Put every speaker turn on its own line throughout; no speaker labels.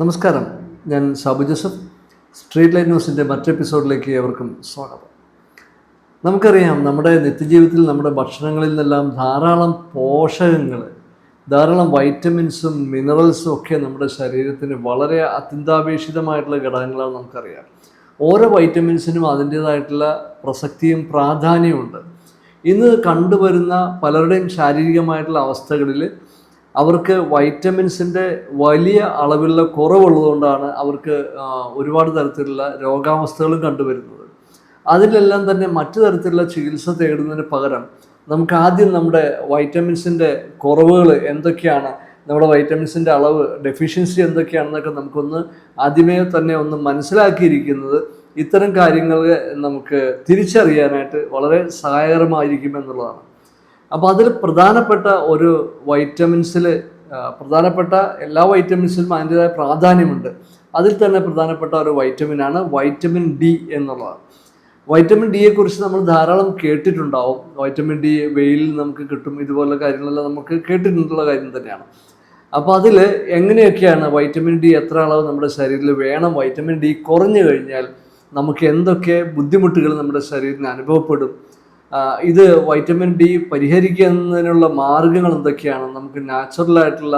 നമസ്കാരം. ഞാൻ Sabu Joseph. Street light ന്യൂസിന്റെ മറ്റു എപ്പിസോഡിലേക്ക് ഏവർക്കും സ്വാഗതം. നമുക്കറിയാം നമ്മുടെ നിത്യജീവിതത്തിൽ നമ്മുടെ ഭക്ഷണങ്ങളിൽ നിന്നെല്ലാം ധാരാളം പോഷകങ്ങൾ ധാരാളം വൈറ്റമിൻസും മിനറൽസും ഒക്കെ നമ്മുടെ ശരീരത്തിന് വളരെ അത്യന്താപേക്ഷിതമായിട്ടുള്ള ഘടകങ്ങളാണ് നമുക്കറിയാം. ഓരോ വൈറ്റമിൻസിനും അതിന്റേതായിട്ടുള്ള പ്രസക്തിയും പ്രാധാന്യമുണ്ട് ഇന്ന് കണ്ടുവരുന്ന പലരുടെയും ശാരീരികമായിട്ടുള്ള അവസ്ഥകളിൽ അവർക്ക് വൈറ്റമിൻസിന്റെ വലിയ അളവിലുള്ള കുറവുള്ളതുകൊണ്ടാണ് അവർക്ക് ഒരുപാട് തരത്തിലുള്ള രോഗാവസ്ഥകളും കണ്ടുവരുന്നത്. അതിലെല്ലാം തന്നെ മറ്റു തരത്തിലുള്ള ചികിത്സ തേടുന്നതിന് പകരം നമുക്ക് ആദ്യം നമ്മുടെ വൈറ്റമിൻസിന്റെ കുറവുകൾ എന്തൊക്കെയാണ് നമ്മുടെ വൈറ്റമിൻസിന്റെ അളവ് ഡെഫിഷ്യൻസി എന്തൊക്കെയാണെന്നൊക്കെ നമുക്കൊന്ന് ആദ്യമേ തന്നെ ഒന്ന് മനസ്സിലാക്കിയിരിക്കുന്നത് ഇത്തരം കാര്യങ്ങൾ നമുക്ക് തിരിച്ചറിയാനായിട്ട് വളരെ സഹായകരമായിരിക്കും എന്നുള്ളതാണ്. അപ്പോൾ അതിൽ പ്രധാനപ്പെട്ട ഒരു വൈറ്റമിൻസിൽ പ്രധാനപ്പെട്ട എല്ലാ വൈറ്റമിൻസിലും അതിന്റെതായ പ്രാധാന്യമുണ്ട്. അതിൽ തന്നെ പ്രധാനപ്പെട്ട ഒരു വൈറ്റമിനാണ് വൈറ്റമിൻ ഡി എന്നുള്ളത്. വൈറ്റമിൻ ഡിയെ കുറിച്ച് നമ്മൾ ധാരാളം കേട്ടിട്ടുണ്ടാവും. വൈറ്റമിൻ ഡി വെയിലിൽ നമുക്ക് കിട്ടും ഇതുപോലുള്ള കാര്യങ്ങളെല്ലാം നമുക്ക് കേട്ടിട്ടുള്ള കാര്യം തന്നെയാണ്. അപ്പോൾ അതിൽ എങ്ങനെയൊക്കെയാണ് വൈറ്റമിൻ ഡി എത്ര അളവ് നമ്മുടെ ശരീരത്തിൽ വേണം? വൈറ്റമിൻ ഡി കുറഞ്ഞു കഴിഞ്ഞാൽ നമുക്ക് എന്തൊക്കെ ബുദ്ധിമുട്ടുകൾ നമ്മുടെ ശരീരത്തിന് അനുഭവപ്പെടും? ഇത് വൈറ്റമിൻ ഡി പരിഹരിക്കുന്നതിനുള്ള മാർഗങ്ങൾ എന്തൊക്കെയാണ്? നമുക്ക് നാച്ചുറലായിട്ടുള്ള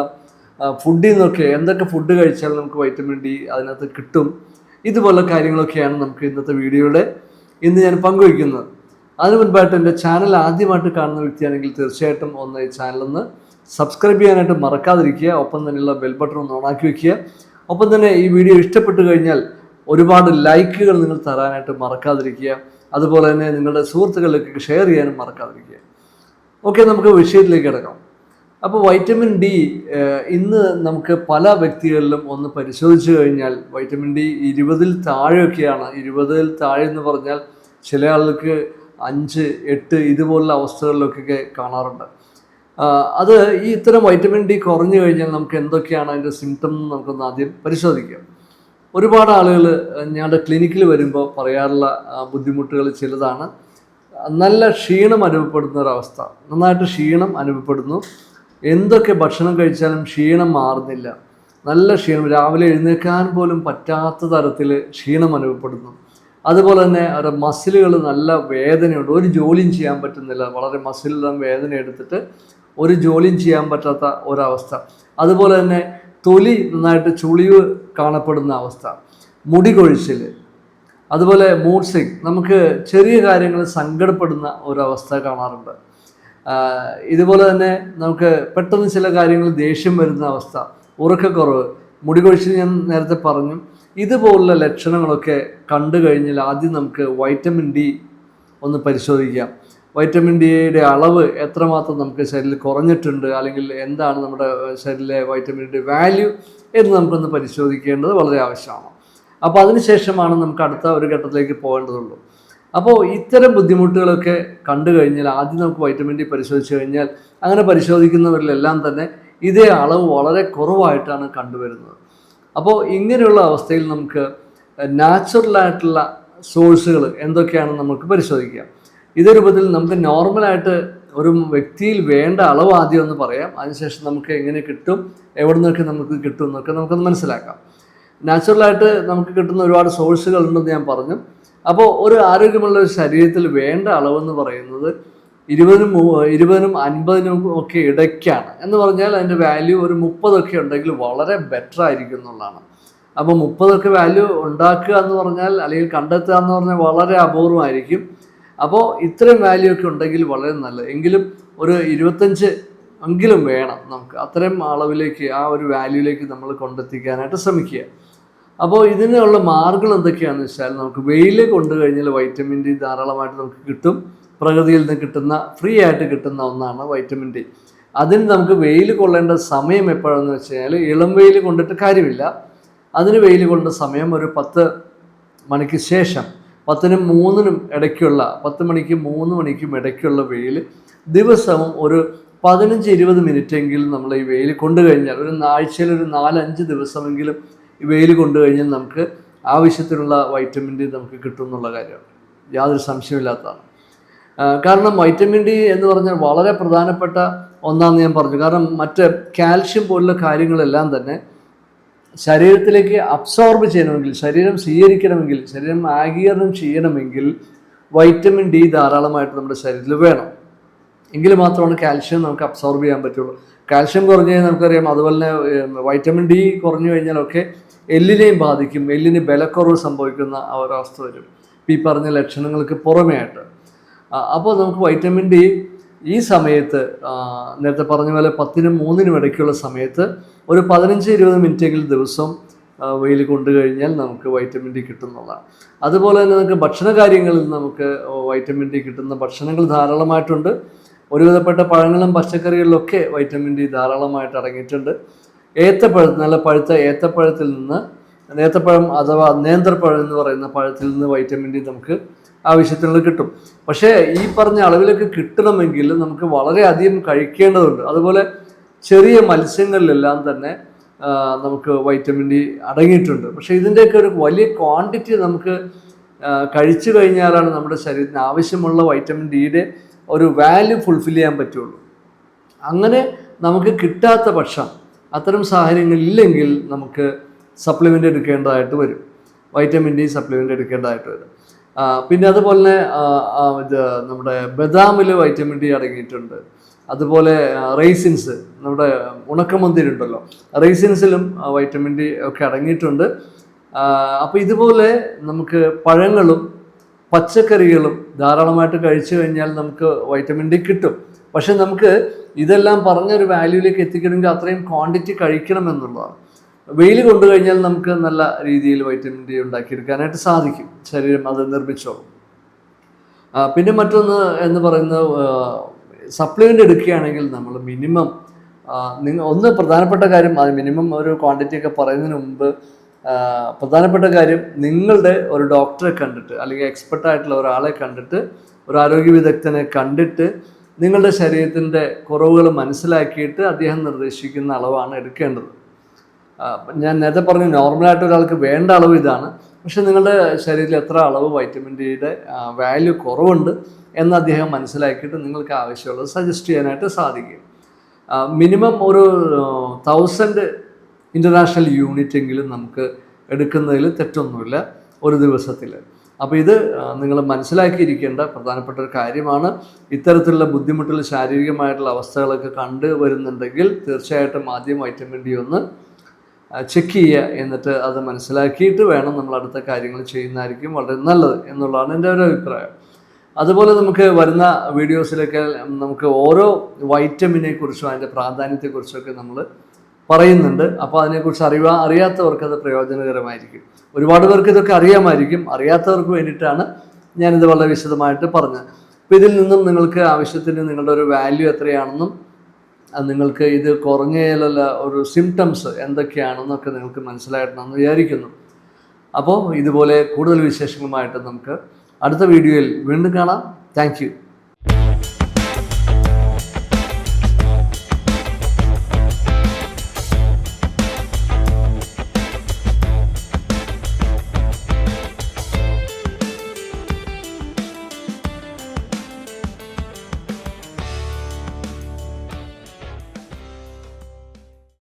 ഫുഡിൽ നിന്നൊക്കെ എന്തൊക്കെ ഫുഡ് കഴിച്ചാൽ നമുക്ക് വൈറ്റമിൻ ഡി അതിനകത്ത് കിട്ടും. ഇതുപോലുള്ള കാര്യങ്ങളൊക്കെയാണ് നമുക്ക് ഇന്നത്തെ വീഡിയോയുടെ ഇന്ന് ഞാൻ പങ്കുവയ്ക്കുന്നത്. അതിന് മുൻപായിട്ട് എന്റെ ചാനൽ ആദ്യമായിട്ട് കാണുന്ന വ്യക്തിയാണെങ്കിൽ തീർച്ചയായിട്ടും ഒന്ന് ഈ ചാനലൊന്ന് സബ്സ്ക്രൈബ് ചെയ്യാനായിട്ട് മറക്കാതിരിക്കുക. ഒപ്പം തന്നെയുള്ള ബെൽ ബട്ടൺ ഒന്ന് ഓണാക്കി വയ്ക്കുക ഒപ്പം തന്നെ ഈ വീഡിയോ ഇഷ്ടപ്പെട്ടു കഴിഞ്ഞാൽ ഒരുപാട് ലൈക്കുകൾ നിങ്ങൾ തരാനായിട്ട് മറക്കാതിരിക്കുക. അതുപോലെ തന്നെ നിങ്ങളുടെ സുഹൃത്തുക്കളിലേക്ക് ഷെയർ ചെയ്യാനും മറക്കാതിരിക്കുക. ഓക്കെ നമുക്ക് വിഷയത്തിലേക്ക് കിടക്കാം. അപ്പോൾ വൈറ്റമിൻ ഡി ഇന്ന് നമുക്ക് പല വ്യക്തികളിലും ഒന്ന് പരിശോധിച്ചു കഴിഞ്ഞാൽ വൈറ്റമിൻ ഡി ഇരുപതിൽ താഴെയൊക്കെയാണ്. ഇരുപതിൽ താഴെ എന്ന് പറഞ്ഞാൽ ചില ആളുകൾക്ക് അഞ്ച് എട്ട് ഇതുപോലുള്ള അവസ്ഥകളിലൊക്കെ കാണാറുണ്ട്. അത് ഈ ഇത്തരം വൈറ്റമിൻ ഡി കുറഞ്ഞു കഴിഞ്ഞാൽ നമുക്ക് എന്തൊക്കെയാണ് അതിന്റെ സിംറ്റം നമുക്കൊന്ന് ആദ്യം പരിശോധിക്കാം. ഒരുപാട് ആളുകൾ ഞങ്ങളുടെ ക്ലിനിക്കിൽ വരുമ്പോൾ പറയാറുള്ള ബുദ്ധിമുട്ടുകൾ ചിലതാണ്. നല്ല ക്ഷീണം അനുഭവപ്പെടുന്ന ഒരവസ്ഥ നന്നായിട്ട് ക്ഷീണം അനുഭവപ്പെടുന്നു. എന്തൊക്കെ ഭക്ഷണം കഴിച്ചാലും ക്ഷീണം മാറുന്നില്ല. നല്ല ക്ഷീണം രാവിലെ എഴുന്നേൽക്കാൻ പോലും പറ്റാത്ത തരത്തിൽ ക്ഷീണം അനുഭവപ്പെടുന്നു. അതുപോലെ തന്നെ അവരുടെ മസിലുകൾ നല്ല വേദനയുണ്ട്. ഒരു ജോലിയും ചെയ്യാൻ പറ്റുന്നില്ല. വളരെ മസിലെല്ലാം വേദന എടുത്തിട്ട് ഒരു ജോലിയും ചെയ്യാൻ പറ്റാത്ത ഒരവസ്ഥ. അതുപോലെ തന്നെ തൊലി നന്നായിട്ട് ചുളിവ് കാണപ്പെടുന്ന അവസ്ഥ. മുടി കൊഴിച്ചിൽ അതുപോലെ മൂഡ് സിങ് നമുക്ക് ചെറിയ കാര്യങ്ങൾ സങ്കടപ്പെടുന്ന ഒരവസ്ഥ കാണാറുണ്ട്. ഇതുപോലെ തന്നെ നമുക്ക് പെട്ടെന്ന് ചില കാര്യങ്ങൾ ദേഷ്യം വരുന്ന അവസ്ഥ. ഉറക്കക്കുറവ്. മുടി കൊഴിച്ചിൽ ഞാൻ നേരത്തെ പറഞ്ഞു. ഇതുപോലുള്ള ലക്ഷണങ്ങളൊക്കെ കണ്ടു കഴിഞ്ഞാൽ ആദ്യം നമുക്ക് വൈറ്റമിൻ ഡി ഒന്ന് പരിശോധിക്കാം. വൈറ്റമിൻ ഡിയുടെ അളവ് എത്രമാത്രം നമുക്ക് ശരീരത്തിൽ കുറഞ്ഞിട്ടുണ്ട് അല്ലെങ്കിൽ എന്താണ് നമ്മുടെ ശരീരത്തിലെ വൈറ്റമിൻ ഡി വാല്യൂ എന്ന് നമുക്കൊന്ന് പരിശോധിക്കേണ്ടത് വളരെ ആവശ്യമാണ്. അപ്പോൾ അതിനുശേഷമാണ് നമുക്ക് അടുത്ത ഒരു ഘട്ടത്തിലേക്ക് പോകേണ്ടതുള്ളൂ. അപ്പോൾ ഇത്തരം ബുദ്ധിമുട്ടുകളൊക്കെ കണ്ടു കഴിഞ്ഞാൽ ആദ്യം നമുക്ക് വൈറ്റമിൻ ഡി പരിശോധിച്ച് കഴിഞ്ഞാൽ അങ്ങനെ പരിശോധിക്കുന്നവരിലെല്ലാം തന്നെ ഇതേ അളവ് വളരെ കുറവായിട്ടാണ് കണ്ടുവരുന്നത്. അപ്പോൾ ഇങ്ങനെയുള്ള അവസ്ഥയിൽ നമുക്ക് നാച്ചുറലായിട്ടുള്ള സോഴ്സുകൾ എന്തൊക്കെയാണെന്ന് നമുക്ക് പരിശോധിക്കാം. ഇതേ രൂപത്തിൽ നമുക്ക് നോർമലായിട്ട് ഒരു വ്യക്തിയിൽ വേണ്ട അളവ് ആദ്യം ഒന്ന് പറയാം. അതിനുശേഷം നമുക്ക് എങ്ങനെ കിട്ടും എവിടെ നിന്നൊക്കെ നമുക്ക് കിട്ടും എന്നൊക്കെ നമുക്കൊന്ന് മനസ്സിലാക്കാം. നാച്ചുറലായിട്ട് നമുക്ക് കിട്ടുന്ന ഒരുപാട് സോഴ്സുകൾ ഉണ്ടെന്ന് ഞാൻ പറഞ്ഞു. അപ്പോൾ ഒരു ആരോഗ്യമുള്ള ഒരു ശരീരത്തിൽ വേണ്ട അളവെന്ന് പറയുന്നത് ഇരുപതിനും ഇരുപതിനും അൻപതിനും ഒക്കെ ഇടയ്ക്കാണ്. എന്ന് പറഞ്ഞാൽ അതിന്റെ വാല്യൂ ഒരു മുപ്പതൊക്കെ ഉണ്ടെങ്കിൽ വളരെ ബെറ്റർ ആയിരിക്കും എന്നുള്ളതാണ്. അപ്പോൾ മുപ്പതൊക്കെ വാല്യൂ ഉണ്ടാക്കുക എന്ന് പറഞ്ഞാൽ അല്ലെങ്കിൽ കണ്ടെത്തുക എന്ന് പറഞ്ഞാൽ വളരെ അപൂർവമായിരിക്കും. അപ്പോൾ ഇത്രയും വാല്യൂ ഒക്കെ ഉണ്ടെങ്കിൽ വളരെ നല്ലത്. എങ്കിലും ഒരു ഇരുപത്തഞ്ച് എങ്കിലും വേണം നമുക്ക്. അത്രയും അളവിലേക്ക് ആ ഒരു വാല്യൂയിലേക്ക് നമ്മൾ കൊണ്ടെത്തിക്കാനായിട്ട് ശ്രമിക്കുക. അപ്പോൾ ഇതിനുള്ള മാർഗങ്ങൾ എന്തൊക്കെയാണെന്ന് വെച്ചാൽ നമുക്ക് വെയിൽ കൊണ്ടു കഴിഞ്ഞാൽ വൈറ്റമിൻ ഡി ധാരാളമായിട്ട് നമുക്ക് കിട്ടും. പ്രകൃതിയിൽ നിന്ന് കിട്ടുന്ന ഫ്രീ ആയിട്ട് കിട്ടുന്ന ഒന്നാണ് വൈറ്റമിൻ ഡി അതിന് നമുക്ക് വെയിൽ കൊള്ളേണ്ട സമയം എപ്പോഴാണെന്ന് വെച്ച് കഴിഞ്ഞാൽ ഇളം വെയിൽ കൊണ്ടിട്ട് കാര്യമില്ല. അതിന് വെയിൽ കൊണ്ട സമയം ഒരു പത്ത് മണിക്ക് ശേഷം. പത്തിനും മൂന്നിനും ഇടയ്ക്കുള്ള പത്ത് മണിക്കും മൂന്ന് മണിക്കും ഇടയ്ക്കുള്ള വെയിൽ ദിവസവും ഒരു പതിനഞ്ച് ഇരുപത് മിനിറ്റെങ്കിലും നമ്മൾ ഈ വെയിൽ കൊണ്ടു കഴിഞ്ഞാൽ ഒരു ആഴ്ചയിൽ ഒരു നാലഞ്ച് ദിവസമെങ്കിലും ഈ വെയിൽ കൊണ്ടു കഴിഞ്ഞാൽ നമുക്ക് ആവശ്യത്തിനുള്ള വൈറ്റമിൻ ഡി നമുക്ക് കിട്ടും എന്നുള്ള കാര്യമാണ്. യാതൊരു സംശയമില്ലാത്തതാണ് കാരണം വൈറ്റമിൻ ഡി എന്ന് പറഞ്ഞാൽ വളരെ പ്രധാനപ്പെട്ട ഒന്നാന്ന് ഞാൻ പറഞ്ഞു. കാരണം മറ്റ് കാൽഷ്യം പോലുള്ള കാര്യങ്ങളെല്ലാം തന്നെ ശരീരത്തിലേക്ക് അബ്സോർബ് ചെയ്യണമെങ്കിൽ ശരീരം സ്വീകരിക്കണമെങ്കിൽ ശരീരം ആഗീകരണം ചെയ്യണമെങ്കിൽ വൈറ്റമിൻ ഡി ധാരാളമായിട്ട് നമ്മുടെ ശരീരത്തിൽ വേണം. എങ്കിൽ മാത്രമാണ് കാൽഷ്യം നമുക്ക് അബ്സോർബ് ചെയ്യാൻ പറ്റുള്ളൂ. കാൽഷ്യം കുറഞ്ഞു കഴിഞ്ഞാൽ നമുക്കറിയാം അതുപോലെ തന്നെ വൈറ്റമിൻ ഡി കുറഞ്ഞു കഴിഞ്ഞാലൊക്കെ എല്ലിനെയും ബാധിക്കും. എല്ലിന് ബലക്കുറവ് സംഭവിക്കുന്ന ഒരവസ്ഥ വരും. ഈ പറഞ്ഞ ലക്ഷണങ്ങൾക്ക് പുറമേ ആയിട്ട് അപ്പോൾ നമുക്ക് വൈറ്റമിൻ ഡി ഈ സമയത്ത് നേരത്തെ പറഞ്ഞ പോലെ പത്തിനും മൂന്നിനും ഇടയ്ക്കുള്ള സമയത്ത് ഒരു പതിനഞ്ച് ഇരുപത് മിനിറ്റെങ്കിലും ദിവസം വെയിൽ കൊണ്ടു കഴിഞ്ഞാൽ നമുക്ക് വൈറ്റമിൻ ഡി കിട്ടുന്നതാണ്. അതുപോലെ തന്നെ നമുക്ക് ഭക്ഷണ കാര്യങ്ങളിൽ നമുക്ക് വൈറ്റമിൻ ഡി കിട്ടുന്ന ഭക്ഷണങ്ങൾ ധാരാളമായിട്ടുണ്ട്. ഒരുവിധപ്പെട്ട പഴങ്ങളും പച്ചക്കറികളിലൊക്കെ വൈറ്റമിൻ ഡി ധാരാളമായിട്ട് അടങ്ങിയിട്ടുണ്ട്. ഏത്തപ്പഴം നല്ല പഴുത്ത ഏത്തപ്പഴത്തിൽ നിന്ന് നേത്തപ്പഴം അഥവാ നേന്ത്രപ്പഴം എന്ന് പറയുന്ന പഴത്തിൽ നിന്ന് വൈറ്റമിൻ ഡി നമുക്ക് ആവശ്യത്തിനുള്ളത് കിട്ടും. പക്ഷേ ഈ പറഞ്ഞ അളവിലൊക്കെ കിട്ടണമെങ്കിൽ നമുക്ക് വളരെയധികം കഴിക്കേണ്ടതുണ്ട്. അതുപോലെ ചെറിയ മത്സ്യങ്ങളിലെല്ലാം തന്നെ നമുക്ക് വൈറ്റമിൻ ഡി അടങ്ങിയിട്ടുണ്ട്. പക്ഷേ ഇതിന്റെയൊക്കെ ഒരു വലിയ ക്വാണ്ടിറ്റി നമുക്ക് കഴിച്ചു കഴിഞ്ഞാലാണ് നമ്മുടെ ശരീരത്തിന് ആവശ്യമുള്ള വൈറ്റമിൻ ഡിയുടെ ഒരു വാല്യൂ ഫുൾഫിൽ ചെയ്യാൻ പറ്റുള്ളൂ. അങ്ങനെ നമുക്ക് കിട്ടാത്ത പക്ഷം അത്തരം സാഹചര്യങ്ങളില്ലെങ്കിൽ നമുക്ക് സപ്ലിമെന്റ് എടുക്കേണ്ടതായിട്ട് വരും. വൈറ്റമിൻ ഡി സപ്ലിമെന്റ് എടുക്കേണ്ടതായിട്ട് വരും. പിന്നെ അതുപോലെ തന്നെ ഇത് നമ്മുടെ ബദാമിൽ വൈറ്റമിൻ ഡി അടങ്ങിയിട്ടുണ്ട്. അതുപോലെ റൈസിൻസ് നമ്മുടെ ഉണക്കമന്തിരി ഉണ്ടല്ലോ. റൈസിൻസിലും വൈറ്റമിൻ ഡി ഒക്കെ അടങ്ങിയിട്ടുണ്ട്. അപ്പോൾ ഇതുപോലെ നമുക്ക് പഴങ്ങളും പച്ചക്കറികളും ധാരാളമായിട്ട് കഴിച്ചു കഴിഞ്ഞാൽ നമുക്ക് വൈറ്റമിൻ ഡി കിട്ടും. പക്ഷെ നമുക്ക് ഇതെല്ലാം പറഞ്ഞൊരു വാല്യൂയിലേക്ക് എത്തിക്കണമെങ്കിൽ അത്രയും ക്വാണ്ടിറ്റി കഴിക്കണം എന്നുള്ളതാണ്. വെയിൽ കൊണ്ടു കഴിഞ്ഞാൽ നമുക്ക് നല്ല രീതിയിൽ വൈറ്റമിൻ ഡി ഉണ്ടാക്കിയെടുക്കാനായിട്ട് സാധിക്കും. ശരീരം അത് നിർമ്മിച്ചോളും. പിന്നെ മറ്റൊന്ന് എന്ന് പറയുന്നത് സപ്ലിമെന്റ് എടുക്കുകയാണെങ്കിൽ നമ്മൾ മിനിമം നിങ്ങൾ ഒന്ന് പ്രധാനപ്പെട്ട കാര്യം അത് മിനിമം ഒരു ക്വാണ്ടിറ്റി ഒക്കെ പറയുന്നതിന് മുമ്പ് പ്രധാനപ്പെട്ട കാര്യം നിങ്ങളുടെ ഒരു ഡോക്ടറെ കണ്ടിട്ട് അല്ലെങ്കിൽ എക്സ്പെർട്ട് ആയിട്ടുള്ള ഒരാളെ കണ്ടിട്ട് ഒരു ആരോഗ്യ വിദഗ്ധനെ കണ്ടിട്ട് നിങ്ങളുടെ ശരീരത്തിന്റെ കുറവുകൾ മനസ്സിലാക്കിയിട്ട് അദ്ദേഹം നിർദ്ദേശിക്കുന്ന അളവാണ് എടുക്കേണ്ടത്. ഞാൻ നേരത്തെ പറഞ്ഞു നോർമലായിട്ട് ഒരാൾക്ക് വേണ്ട അളവ് ഇതാണ്. പക്ഷെ നിങ്ങളുടെ ശരീരത്തിൽ എത്ര അളവ് വൈറ്റമിൻ ഡിയുടെ വാല്യൂ കുറവുണ്ട് എന്ന് അദ്ദേഹം മനസ്സിലാക്കിയിട്ട് നിങ്ങൾക്ക് ആവശ്യമുള്ളത് സജസ്റ്റ് ചെയ്യാനായിട്ട് സാധിക്കും. മിനിമം ഒരു തൗസൻഡ് ഇന്റർനാഷണൽ യൂണിറ്റ് എങ്കിലും നമുക്ക് എടുക്കുന്നതിൽ തെറ്റൊന്നുമില്ല ഒരു ദിവസത്തിൽ. അപ്പോൾ ഇത് നിങ്ങൾ മനസ്സിലാക്കിയിരിക്കേണ്ട പ്രധാനപ്പെട്ട ഒരു കാര്യമാണ്. ഇത്തരത്തിലുള്ള ബുദ്ധിമുട്ടുള്ള ശാരീരികമായിട്ടുള്ള അവസ്ഥകളൊക്കെ കണ്ടു വരുന്നുണ്ടെങ്കിൽ തീർച്ചയായിട്ടും ആദ്യം വൈറ്റമിൻ ഡി ഒന്ന് ചെക്ക് ചെയ്യുക എന്നിട്ട് അത് മനസ്സിലാക്കിയിട്ട് വേണം നമ്മൾ അടുത്ത കാര്യങ്ങൾ ചെയ്യുന്നതായിരിക്കും വളരെ നല്ലത് എന്നുള്ളതാണ് എന്റെ ഒരു അഭിപ്രായം. അതുപോലെ നമുക്ക് വരുന്ന വീഡിയോസിലൊക്കെ നമുക്ക് ഓരോ വൈറ്റമിനെ കുറിച്ചും അതിന്റെ പ്രാധാന്യത്തെക്കുറിച്ചൊക്കെ നമ്മൾ പറയുന്നുണ്ട്. അപ്പോൾ അതിനെക്കുറിച്ച് അറിയാ അറിയാത്തവർക്ക് അത് പ്രയോജനകരമായിരിക്കും. ഒരുപാട് പേർക്ക് ഇതൊക്കെ അറിയാമായിരിക്കും. അറിയാത്തവർക്ക് വേണ്ടിയിട്ടാണ് ഞാനിത് വളരെ വിശദമായിട്ട് പറഞ്ഞത്. അപ്പോൾ ഇതിൽ നിന്നും നിങ്ങൾക്ക് ആവശ്യത്തിന് നിങ്ങളുടെ ഒരു വാല്യൂ എത്രയാണെന്നും നിങ്ങൾക്ക് ഇത് കുറഞ്ഞതിലുള്ള ഒരു സിംറ്റംസ് എന്തൊക്കെയാണെന്നൊക്കെ നിങ്ങൾക്ക് മനസ്സിലായിട്ടുണ്ടെന്ന് വിചാരിക്കുന്നു. അപ്പോൾ ഇതുപോലെ കൂടുതൽ വിശേഷങ്ങളുമായിട്ട് നമുക്ക് അടുത്ത വീഡിയോയിൽ വീണ്ടും കാണാം. താങ്ക്